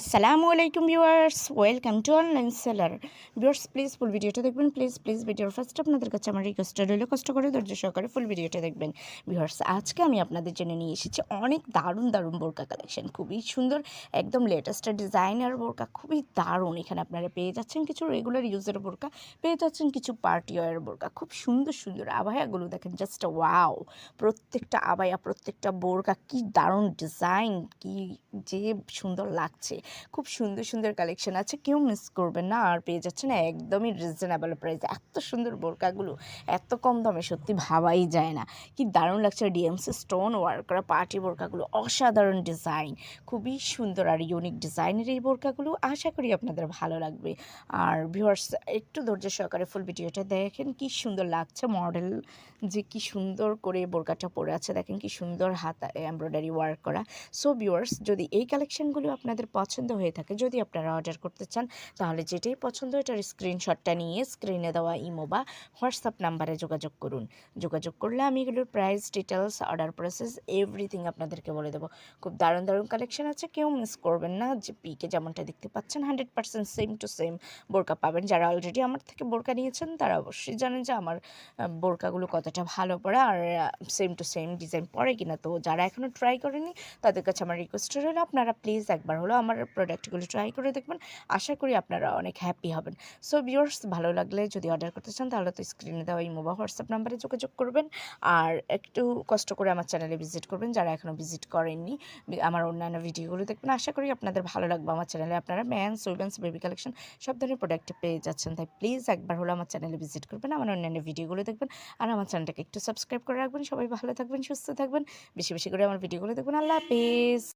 আসসালামু আলাইকুম viewers welcome to online seller viewers please full ভিডিওটা দেখবেন। প্লিজ প্লিজ ভিডিওর ফার্স্ট আপনাদের কাছে আমার রিকোয়েস্ট রইল। কষ্ট করে, ধৈর্য সহকারে ফুল ভিডিওটা দেখবেন। ভিউয়ার্স আজকে আমি আপনাদের জন্য নিয়ে এসেছি অনেক দারুণ দারুণ বোরকা কালেকশন খুবই সুন্দর, একদম লেটেস্ট ডিজাইনার বোরকা। খুবই দারুণ এখানে আপনারা পেয়ে যাচ্ছেন। কিছু রেগুলার ইউজের বোরকা, পেয়ে যাচ্ছেন কিছু পার্টি ওয়ার বোরকা। খুব সুন্দর সুন্দর আবায়াগুলো দেখেন। জাস্ট ওয়াও প্রত্যেকটা আবায়া প্রত্যেকটা বোরকা, কি দারুণ ডিজাইন কি যে সুন্দর লাগছে। খুব সুন্দর সুন্দর কালেকশন আছে। কেউ মিস করবেন না, আর পেয়ে যাচ্ছেন একদমই রিজনেবল প্রাইসে এত সুন্দর বোরকাগুলো, এত কম দামে সত্যি ভাবাই যায় না। কি দারুণ লাগছে ডিএমসি স্টোন ওয়ার্ক করা পার্টি বোরকাগুলো, অসাধারণ ডিজাইন খুবই সুন্দর আর ইউনিক ডিজাইনের এই বোরকাগুলো, আশা করি আপনাদের ভালো লাগবে। আর ভিউয়ার্স একটু ধৈর্য সহকারে ফুল ভিডিওটা দেখেন, কি সুন্দর লাগছে মডেল যে কি সুন্দর করে বোরকাটা পরে আছে। দেখেন কি সুন্দর হাতা এমব্রয়ডারি ওয়ার্ক করা। সো ভিউয়ার্স যদি এই কালেকশনগুলো আপনাদের পছন্দ হয়ে থাকে। যদি আপনারা অর্ডার করতে চান, তাহলে যেটাই পছন্দ এটার স্ক্রিনশটটা নিয়ে স্ক্রিনে দেওয়া ইমো বা হোয়াটসঅ্যাপ নাম্বারে যোগাযোগ করুন। যোগাযোগ করলে আমি এগুলোর price details order process everything আপনাদেরকে বলে দেবো। খুব দারুণ দারুণ কালেকশন আছে, কেউ মিস করবেন না। যে পিকে যেমনটা দেখতে পাচ্ছেন hundred percent same to same বোরকা পাবেন। যারা অলরেডি আমার থেকে বোরকা নিয়েছেন, তারা অবশ্যই জানেন যে আমার বোরকাগুলো কতটা ভালো পড়ে আর সেম টু সেম ডিজাইন পড়ে কিনা। তো যারা এখনও ট্রাই করেনি, তাদের কাছে আমার রিকোয়েস্ট রইল, আপনারা প্লিজ একবার হলো আমার প্রোডাক্টগুলো ট্রাই করে দেখবেন। আশা করি আপনারা অনেক হ্যাপি হবেন। সো ভিউয়ার্স ভালো লাগলে যদি অর্ডার করতে চান, তাহলে তো স্ক্রিনে দেওয়া ইমো বা হোয়াটসঅ্যাপ নাম্বারে যোগাযোগ করবেন। আর একটু কষ্ট করে আমার চ্যানেলে ভিজিট করবেন, যারা এখনও ভিজিট করেননি আমার অন্যান্য ভিডিওগুলো দেখবেন। আশা করি আপনাদের ভালো লাগবে আমার চ্যানেলে আপনারা ম্যানস উইমেন্স বেবি কালেকশন সব ধরনের প্রোডাক্ট পেয়ে যাচ্ছেন। তাই প্লিজ একবার হলো আমার চ্যানেলে ভিজিট করবেন, আমার অন্যান্য ভিডিওগুলো দেখবেন। আর আমার চ্যানেলটাকে একটু সাবস্ক্রাইব করে রাখবেন। সবাই ভালো থাকবেন, সুস্থ থাকবেন। বেশি বেশি করে আমার ভিডিওগুলো দেখবেন। আল্লাহ হাফেজ।